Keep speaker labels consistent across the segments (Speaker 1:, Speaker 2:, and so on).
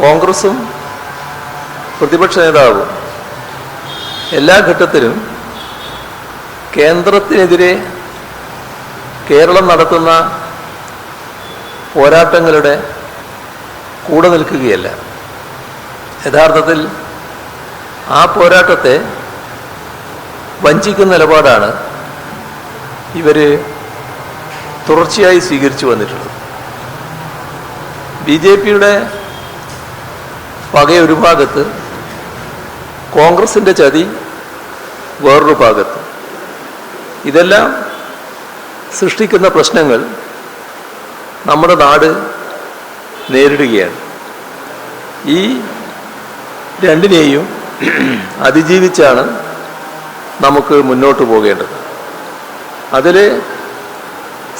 Speaker 1: കോൺഗ്രസും പ്രതിപക്ഷ നേതാവും എല്ലാ ഘട്ടത്തിലും കേന്ദ്രത്തിനെതിരെ കേരളം നടത്തുന്ന പോരാട്ടങ്ങളുടെ കൂടെ നിൽക്കുകയല്ല. യഥാർത്ഥത്തിൽ ആ പോരാട്ടത്തെ വഞ്ചിക്കുന്ന നിലപാടാണ് ഇവർ തുടർച്ചയായി സ്വീകരിച്ചു വന്നിട്ടുള്ളത്. ബി ജെ പിയുടെ പക ഒരു ഭാഗത്ത് കോൺഗ്രസിന്റെ ചതി വേറൊരു ഭാഗത്ത്. ഇതെല്ലാം സൃഷ്ടിക്കുന്ന പ്രശ്നങ്ങൾ നമ്മുടെ നാട് നേരിടുകയാണ്. ഈ രണ്ടിനെയും അതിജീവിച്ചാണ് നമുക്ക് മുന്നോട്ട് പോകേണ്ടത്. അതിൽ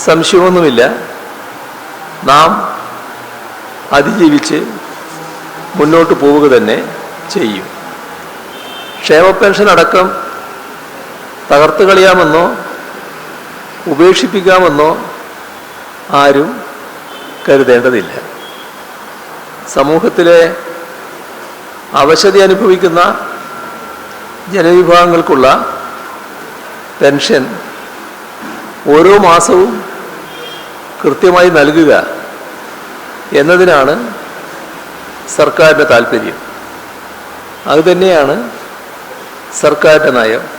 Speaker 1: സംശയമൊന്നുമില്ല. നാം അതിജീവിച്ച് മുന്നോട്ട് പോവുക തന്നെ ചെയ്യും. ക്ഷേമ പെൻഷൻ അടക്കം തകർത്ത് കളയാമെന്നോ ഉപേക്ഷിപ്പിക്കാമെന്നോ ആരും കരുതേണ്ടതില്ല. സമൂഹത്തിലെ അവശതി അനുഭവിക്കുന്ന ജനവിഭാഗങ്ങൾക്കുള്ള പെൻഷൻ ഓരോ മാസവും കൃത്യമായി നൽകുക എന്നതിനാണ് സർക്കാരിന്റെ താല്പര്യം. അതുതന്നെയാണ് സർക്കാരിന്റെ നയം.